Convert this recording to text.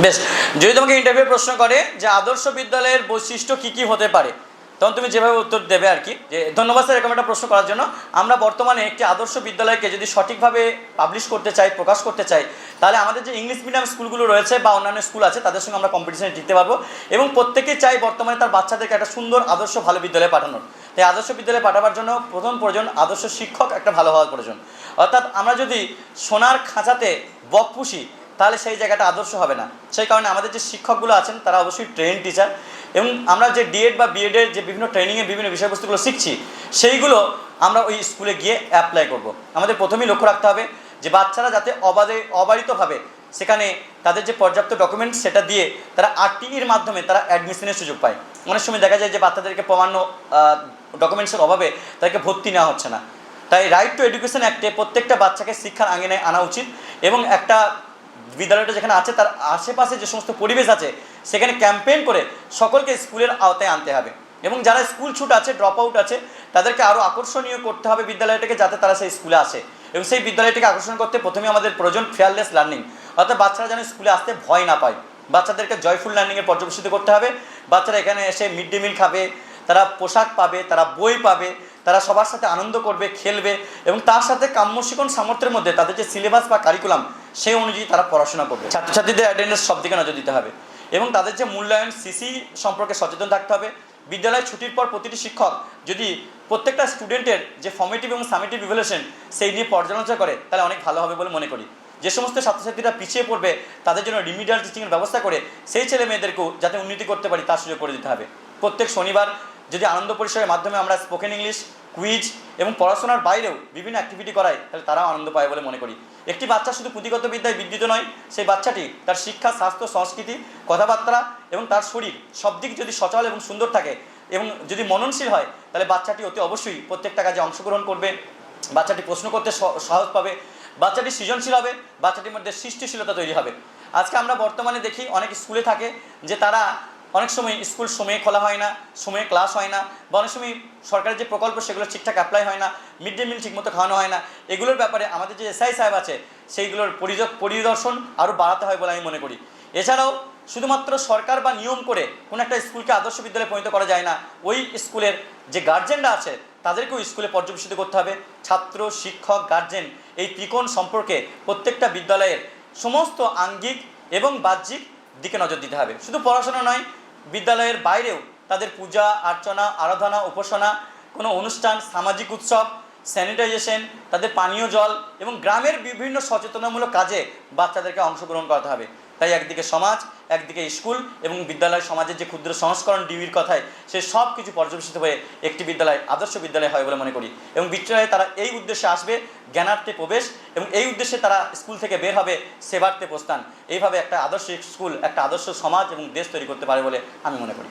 বেশ, যদি তোমাকে ইন্টারভিউ প্রশ্ন করে যে আদর্শ বিদ্যালয়ের বৈশিষ্ট্য কি কি হতে পারে, তখন তুমি যেভাবে উত্তর দেবে আর কি, যে ধন্যবাদ স্যার এরকম একটা প্রশ্ন করার জন্য। আমরা বর্তমানে একটি আদর্শ বিদ্যালয়কে যদি সঠিকভাবে পাবলিশ করতে চাই, প্রকাশ করতে চাই, তাহলে আমাদের যে ইংলিশ মিডিয়াম স্কুলগুলো রয়েছে বা অন্যান্য স্কুল আছে, তাদের সঙ্গে আমরা কম্পিটিশনে জিততে পারব। এবং প্রত্যেকেই চাই বর্তমানে তার বাচ্চাদেরকে একটা সুন্দর আদর্শ ভালো বিদ্যালয়ে পাঠানোর। তাই আদর্শ বিদ্যালয়ে পাঠাবার জন্য প্রথম প্রয়োজন আদর্শ শিক্ষক, একটা ভালো হওয়ার প্রয়োজন। অর্থাৎ আমরা যদি সোনার খাঁচাতে বক পুষি তাহলে সেই জায়গাটা আদর্শ হবে না। সেই কারণে আমাদের যে শিক্ষকগুলো আছেন, তারা অবশ্যই ট্রেন টিচার এবং আমরা যে ডিএড বা বিএডের যে বিভিন্ন ট্রেনিংয়ের বিভিন্ন বিষয়বস্তুগুলো শিখছি, সেইগুলো আমরা ওই স্কুলে গিয়ে অ্যাপ্লাই করব। আমাদের প্রথমেই লক্ষ্য রাখতে হবে যে বাচ্চারা যাতে অবাধে, অবারিতভাবে সেখানে তাদের যে পর্যাপ্ত ডকুমেন্ট সেটা দিয়ে তারা আরটিইর মাধ্যমে তারা অ্যাডমিশনের সুযোগ পায়। অনেক সময় দেখা যায় যে বাচ্চাদেরকে প্রমাণ্য ডকুমেন্টসের অভাবে তাদেরকে ভর্তি নেওয়া হচ্ছে না। তাই রাইট টু এডুকেশন অ্যাক্টে প্রত্যেকটা বাচ্চাকে শিক্ষার আঙিনায় আনা উচিত এবং একটা বিদ্যালয়টা যেখানে আছে, তার আশেপাশে যে সমস্ত পরিবেশ আছে, সেখানে ক্যাম্পেইন করে সকলকে স্কুলের আওতায় আনতে হবে। এবং যারা স্কুল ছুট আছে ড্রপ আউট আছে, তাদেরকে আরও আকর্ষণীয় করতে হবে বিদ্যালয়টাকে যাতে তারা সেই স্কুলে আসে। এবং সেই বিদ্যালয়টাকে আকর্ষণ করতে প্রথমে আমাদের প্রয়োজন ফেয়ারলেস লার্নিং অর্থাৎ বাচ্চারা যেন স্কুলে আসতে ভয় না পায়। বাচ্চাদেরকে জয়ফুল লার্নিংয়ের পর্যবেসিত করতে হবে। বাচ্চারা এখানে এসে মিড ডে মিল খাবে, তারা পোশাক পাবে, তারা বই পাবে, তারা সবার সাথে আনন্দ করবে, খেলবে এবং তার সাথে কাম্যশিকন সামর্থ্যের মধ্যে তাদের যে সিলেবাস বা কারিকুলাম সেই অনুযায়ী তারা পড়াশোনা করবে। ছাত্রছাত্রীদের অ্যাটেন্ডেন্স সব দিকে নজর দিতে হবে। এবং তাদের যে মূল্যায়ন সিসি সম্পর্কে সচেতন থাকতে হবে। বিদ্যালয় ছুটির পর প্রতিটি শিক্ষক যদি প্রত্যেকটা স্টুডেন্টের যে ফর্মেটিভ এবং সামেটিভ ইভ্যালুয়েশন সেই নিয়ে পর্যালোচনা করে, তাহলে অনেক ভালো হবে বলে মনে করি। যে সমস্ত ছাত্রছাত্রীরা পিছিয়ে পড়বে, তাদের জন্য রিমিডিয়াল টিচিংয়ের ব্যবস্থা করে, সেই ছেলে মেয়েদেরকেও যাতে উন্নতি করতে পারি, তার সুযোগ করে দিতে হবে। প্রত্যেক শনিবার যদি আনন্দ পরিসরের মাধ্যমে আমরা স্পোকেন ইংলিশ কুইজ এবং পড়াশোনার বাইরেও বিভিন্ন অ্যাক্টিভিটি করাই, তাহলে তারাও আনন্দ পায় বলে মনে করি। একটি বাচ্চা শুধু পুঁথিগত বিদ্যায় বিদ্যুৎ নয়, সেই বাচ্চাটি তার শিক্ষা, স্বাস্থ্য, সংস্কৃতি, কথাবার্তা এবং তার শরীর সব দিক যদি সচল এবং সুন্দর থাকে এবং যদি মননশীল হয়, তাহলে বাচ্চাটি অতি অবশ্যই প্রত্যেকটা কাজে অংশগ্রহণ করবে, বাচ্চাটি প্রশ্ন করতে স- সাহস পাবে, বাচ্চাটি সৃজনশীল হবে, বাচ্চাটির মধ্যে সৃষ্টিশীলতা তৈরি হবে। আজকে আমরা বর্তমানে দেখি অনেক স্কুলে থাকে যে তারা অনেক সময় স্কুল সময়ে খোলা হয় না, সময়ে ক্লাস হয় না বা অনেক সময় সরকারের যে প্রকল্প সেগুলো ঠিকঠাক অ্যাপ্লাই হয় না মিড ডে মিল ঠিকমতো খাওয়ানো হয় না, এগুলোর ব্যাপারে আমাদের যে এসআই সাহেব আছে, সেইগুলোর পরিজ- পরিদর্শন আরও বাড়াতে হয় বলে আমি মনে করি। এছাড়াও শুধুমাত্র সরকার বা নিয়ম করে কোনো একটা স্কুলকে আদর্শ বিদ্যালয়ে পরিণত করা যায় না, ওই স্কুলের যে গার্জেনরা আছে, তাদেরকেও স্কুলে পর্যবেসিত করতে হবে। ছাত্র, শিক্ষক গার্জেন এই ত্রিকোণ সম্পর্কে প্রত্যেকটা বিদ্যালয়ের সমস্ত আঙ্গিক এবং বাহ্যিক দিকে নজর দিতে হবে। শুধু পড়াশোনা নয় বিদ্যালয়ের বাইরেও তাদের পূজা অর্চনা আরাধনা, উপাসনা, কোনো অনুষ্ঠান, সামাজিক উৎসব, স্যানিটাইজেশন, তাদের পানীয় জল এবং গ্রামের বিভিন্ন সচেতনামূলক কাজে বাচ্চাদেরকে অংশগ্রহণ করাতে হবে। তাই একদিকে সমাজ, একদিকে স্কুল এবং বিদ্যালয় সমাজের যে ক্ষুদ্র সংস্করণ ডিউর কথায় সে সব কিছু পর্যবেসিত হয়ে একটি বিদ্যালয়, আদর্শ বিদ্যালয় হয় বলে মনে করি এবং বিদ্যালয়ে তারা এই উদ্দেশ্যে আসবে, জ্ঞানার্থে প্রবেশ এবং এই উদ্দেশ্যে তারা স্কুল থেকে বের হবে সেবার্থে প্রস্থান এইভাবে একটা আদর্শ স্কুল, একটা আদর্শ সমাজ এবং দেশ তৈরি করতে পারে বলে আমি মনে করি।